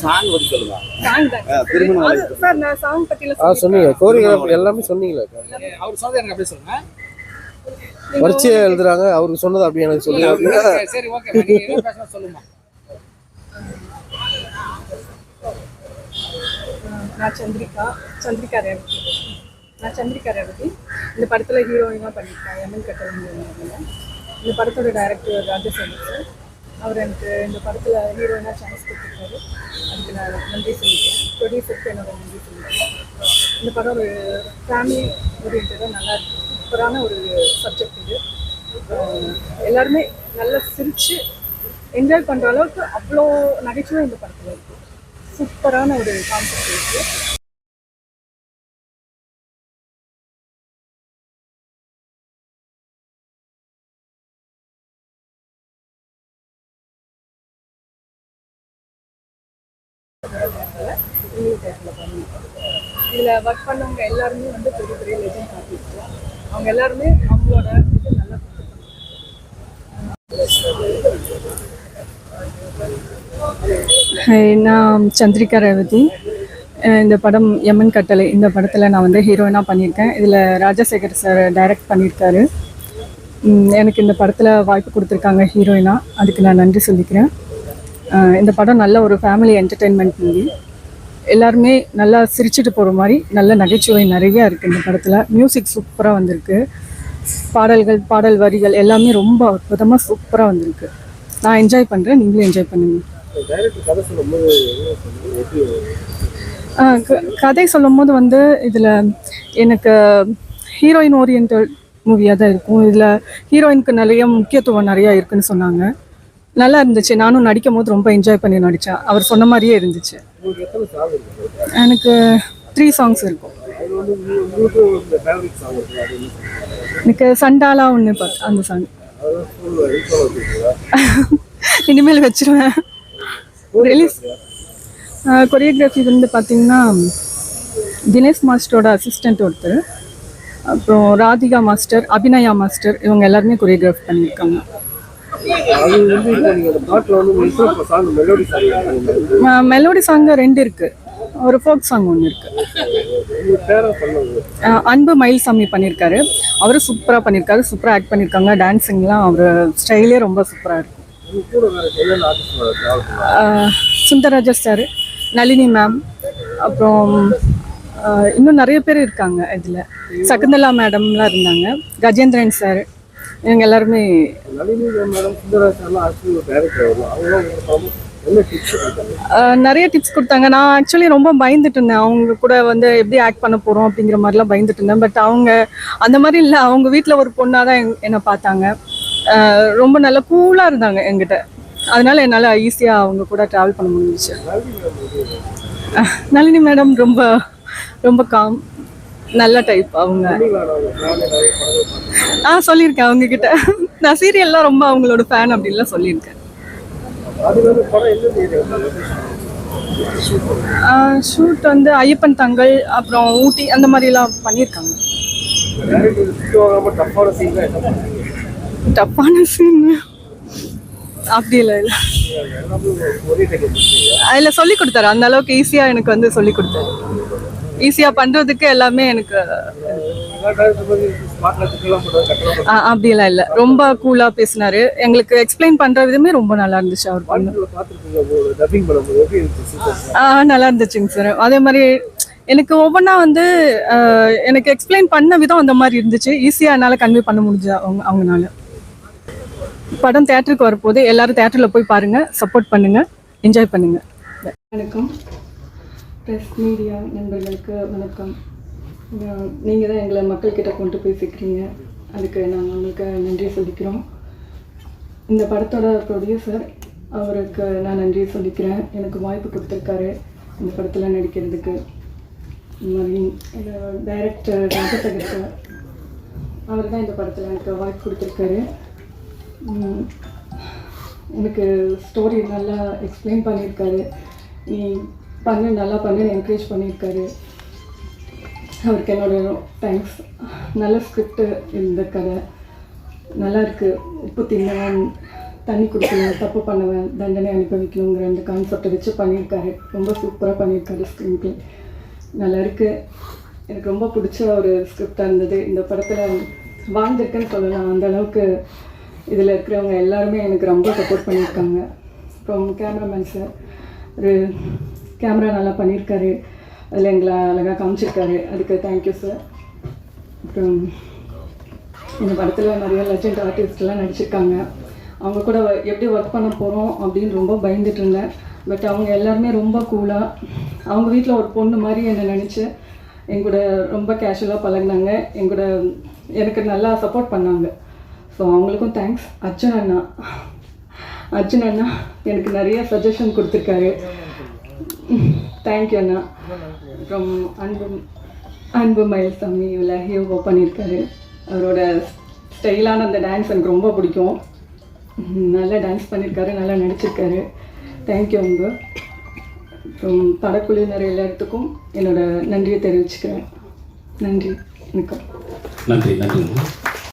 Song பத்தி சொல்லுங்க. Song sir நான் சாங் சொன்னீங்க எல்லாமே சொன்னீங்களே. அவர் சொன்னது எனக்கு அப்படியே சொல்லுங்க. பரீட்சையை எழுதுறாங்க. அவருக்கு சொன்னது அப்படி எனக்கு என்ன பேசணும் சொல்லுங்க நான் சந்திரிகா. சந்திரிகா ரேவதி. நான் சந்திரிகா ரேவதி. இந்த படத்தில் ஹீரோயினாக பண்ணியிருக்கேன். எம்என் கட்டளை இந்த படத்தோட டைரக்டர் ராஜசேகர் சார். அவர் எனக்கு இந்த படத்தில் ஹீரோயினாக சான்ஸ் கொடுத்துருக்காரு. அதுக்கு நான் நன்றி சொல்லிக்கிறேன். ப்ரொடியூசருக்கு என்னோட நன்றி சொல்லிக்கிறேன். இந்த படம் ஒரு ஃபேமிலி ஓரியன்டாக நல்லா இருக்கு. சூப்பரான ஒரு சப்ஜெக்ட் இது. எல்லாருமே நல்லா சிரித்து என்ஜாய் பண்ணுற அளவுக்கு அவ்வளோ நகைச்சுவை இந்த படத்தில் இருக்குது சூப்பரான ஒரு கான்செப்ட் இருக்குது இதில் ஒர்க் பண்ணவங்க எல்லாருமே வந்து பெரிய பெரிய லெஜண்ட் அவங்க எல்லாருமே அவங்களோட இது நல்லா நான் சந்திரிகா ரேவதி. இந்த படம் எம்என் கட்டளை இந்த படத்தில் நான் வந்து ஹீரோயினாக பண்ணியிருக்கேன். இதில் ராஜசேகர் சார் டைரக்ட் பண்ணியிருக்காரு. எனக்கு இந்த படத்தில் வாய்ப்பு கொடுத்துருக்காங்க ஹீரோயினாக அதுக்கு நான் நன்றி சொல்லிக்கிறேன். இந்த படம் நல்ல ஒரு ஃபேமிலி என்டர்டெயின்மெண்ட் மூவி எல்லாருமே நல்லா சிரிச்சிட்டு போகிற மாதிரி நல்ல நகைச்சுவை நிறைய இருக்குது இந்த படத்தில். மியூசிக் சூப்பராக வந்திருக்கு. பாடல்கள் பாடல் வரிகள் எல்லாமே ரொம்ப அற்புதமாக சூப்பராக வந்திருக்கு. நான் என்ஜாய் பண்ணுறேன் நீங்களும் என்ஜாய் பண்ணுங்க. டைரக்டர் கதை சொல்லும் போது வந்து இதில் எனக்கு ஹீரோயின் ஓரியன்ட் மூவியாக தான் இருக்கும். இதில் ஹீரோயினுக்கு நிறைய முக்கியத்துவம் நிறையா இருக்குன்னு சொன்னாங்க. நல்லா இருந்துச்சு. நானும் நடிக்கும் போது ரொம்ப என்ஜாய் பண்ணி நடித்தேன் அவர் சொன்ன மாதிரியே இருந்துச்சு. எனக்கு த்ரீ சாங்ஸ் இருக்கும். எனக்கு சண்டாலா ஒன்று பார்த்து அந்த சாங் இனிமேல் வச்சிருவேன். ரிலீஸ் கொரியோகிராஃபி வந்து பார்த்தீங்கன்னா தினேஷ் மாஸ்டரோட அசிஸ்டண்ட் ஒருத்தர். அப்புறம் ராதிகா மாஸ்டர் அபிநயா மாஸ்டர் இவங்க எல்லாருமே கொரியோகிராஃப் பண்ணியிருக்காங்க. அது வந்து இப்போ நீங்க அந்த பாட்டில் வந்து உங்களுக்கு song melody song melody song ரெண்டு இருக்கு. ஒரு ஃபோக் சாங் ஒன்று இருக்கு. அன்பு மயில்சாமி பண்ணியிருக்காரு அவரும் சூப்பராக பண்ணியிருக்காரு சூப்பராக ஆக்ட் பண்ணியிருக்காங்க டான்ஸிங்லாம் அவர் ஸ்டைலே ரொம்ப சூப்பராக இருக்கும். சுந்தரராஜா சார் நளினி மேம் அப்புறம் இன்னும் நிறைய பேர் இருக்காங்க இதில். சகுந்தலா மேடம்லாம் இருந்தாங்க. கஜேந்திரன் சார் இவங்க எல்லாருமே நிறைய டிப்ஸ் கொடுத்தாங்க. நான் ஆக்சுவலி ரொம்ப பயந்துட்டு இருந்தேன். அவங்க கூட வந்து எப்படி ஆக்ட் பண்ண போகிறோம் அப்படிங்கிற மாதிரிலாம் பயந்துட்டு இருந்தேன். பட் அவங்க அந்த மாதிரி இல்லை. அவங்க வீட்டில் ஒரு பொண்ணாக தான் என்- என்னை பார்த்தாங்க. ரொம்ப நல்லா கூலாக இருந்தாங்க என்கிட்ட. அதனால என்னால் ஈஸியாக அவங்க கூட ட்ராவல் பண்ண முடிஞ்சிச்சு. நளினி மேடம் ரொம்ப ரொம்ப காம் நல்ல டைப் அவங்க. ஆ சொல்லியிருக்கேன் அவங்க கிட்ட நான் சீரியல்லாம் ரொம்ப அவங்களோட ஃபேன் அப்படின்லாம் சொல்லியிருக்கேன். ஷூட் வந்து ஐயப்பன் தங்கள் அப்புறம் ஊட்டி அந்த மாதிரிலாம் பண்ணியிருக்காங்க. டப்பான சீன் அப்படி இல்லை இல்லை. அதில் சொல்லி கொடுத்தாரு. அந்த அளவுக்கு ஈஸியாக எனக்கு வந்து சொல்லி கொடுத்தாரு. ஈஸியாக பண்ணுறதுக்கு எல்லாமே எனக்கு எல்லா டேரக்டர் ஆ, இல்லை. ரொம்ப கூலாக பேசினாரு. எங்களுக்கு எக்ஸ்பிளைன் பண்ணுற விதமே ரொம்ப நல்லா இருந்துச்சு அவர் பண்ணு. ஆ நல்லா இருந்துச்சுங்க சார் அதே மாதிரி எனக்கு ஒவ்வொன்றா வந்து எனக்கு எக்ஸ்பிளைன் பண்ண விதம் அந்த மாதிரி இருந்துச்சு. ஈஸியாக என்னால் கன்வே பண்ண முடிஞ்சு அவங்க அவங்கனால. படம் தேட்டருக்கு வரப்போது எல்லாரும் தேட்டரில் போய் பாருங்கள் சப்போர்ட் பண்ணுங்கள் என்ஜாய் பண்ணுங்கள் வணக்கம். ப்ரெஸ் மீடியா நண்பர்களுக்கு வணக்கம். நீங்கள் தான் எங்களை மக்கள்கிட்ட கொண்டு போய் சேர்க்குறீங்க. அதுக்கு நாங்கள் உங்களுக்கு நன்றி சொல்லிக்கிறோம். இந்த படத்தோட ப்ரொடியூசர் அவருக்கு நான் நன்றி சொல்லிக்கிறேன். எனக்கு வாய்ப்பு கொடுத்துருக்காரு இந்த படத்தில் நடிக்கிறதுக்கு. இந்த மாதிரி டைரக்டர் ராஜசேகர் சார். அவர் தான் இந்த படத்தில் எனக்கு வாய்ப்பு கொடுத்துருக்காரு. எனக்கு ஸ்டோரி நல்லா எக்ஸ்பிளைன் பண்ணியிருக்காரு. நீ பண்ணு நல்லா பண்ணுன்னு என்கரேஜ் பண்ணியிருக்காரு. அவருக்கு என்னோட தேங்க்ஸ் நல்ல ஸ்கிரிப்டு இந்த கதை நல்லா இருக்குது உப்பு தின்னவன் தண்ணி கொடுக்கணும் தப்பு பண்ணுவேன் தண்டனை அனுபவிக்கணுங்கிற அந்த கான்செப்டை வச்சு பண்ணியிருக்காரு. ரொம்ப சூப்பராக பண்ணியிருக்காரு ஸ்க்ரீன் பிளே நல்லா இருக்குது எனக்கு ரொம்ப பிடிச்ச ஒரு ஸ்கிரிப்டாக இருந்தது. இந்த படத்தில் வாழ்ந்திருக்கேன்னு சொல்லலாம். அந்த அளவுக்கு இதில் இருக்கிறவங்க எல்லாருமே எனக்கு ரொம்ப சப்போர்ட் பண்ணியிருக்காங்க. அப்புறம் கேமராமேன் சார் ஒரு கேமரா நல்லா பண்ணியிருக்காரு. அதில் எங்களை அழகாக காமிச்சிருக்காரு. அதுக்கு தேங்க்யூ சார் அப்புறம் இந்த படத்தில் நிறைய லெஜண்ட் ஆர்டிஸ்ட்லாம் நடிச்சிருக்காங்க. அவங்க கூட வ- எப்படி ஒர்க் பண்ண போகிறோம் அப்படின்னு ரொம்ப பயந்துட்டு இருந்தேன். பட் அவங்க எல்லாருமே ரொம்ப கூலாக அவங்க வீட்டில் ஒரு பொண்ணு மாதிரி என்னை நினச்சி எங்கூட ரொம்ப கேஷுவலாக பழகுனாங்க. எங்கூட எனக்கு நல்லா சப்போர்ட் பண்ணாங்க. ஸோ அவங்களுக்கும் தேங்க்ஸ் அர்ஜுன் அண்ணா. அர்ஜுன் அண்ணா எனக்கு நிறைய சஜஷன் கொடுத்துருக்காரு. தேங்க்யூ அண்ணா. அப்புறம் அன்பு அன்பு மயில்சாமி இவ்வளோ ஹீரோ பண்ணியிருக்காரு. அவரோட ஸ்டைலான அந்த டான்ஸ் எனக்கு ரொம்ப பிடிக்கும். நல்லா டான்ஸ் பண்ணியிருக்காரு நல்லா நடிச்சிருக்காரு. தேங்க்யூ அன்பு. அப்புறம் படக்குழுவினர் எல்லாத்துக்கும் என்னோட நன்றியை தெரிவிச்சுக்கிறேன். நன்றி. வணக்கம். நன்றி நன்றி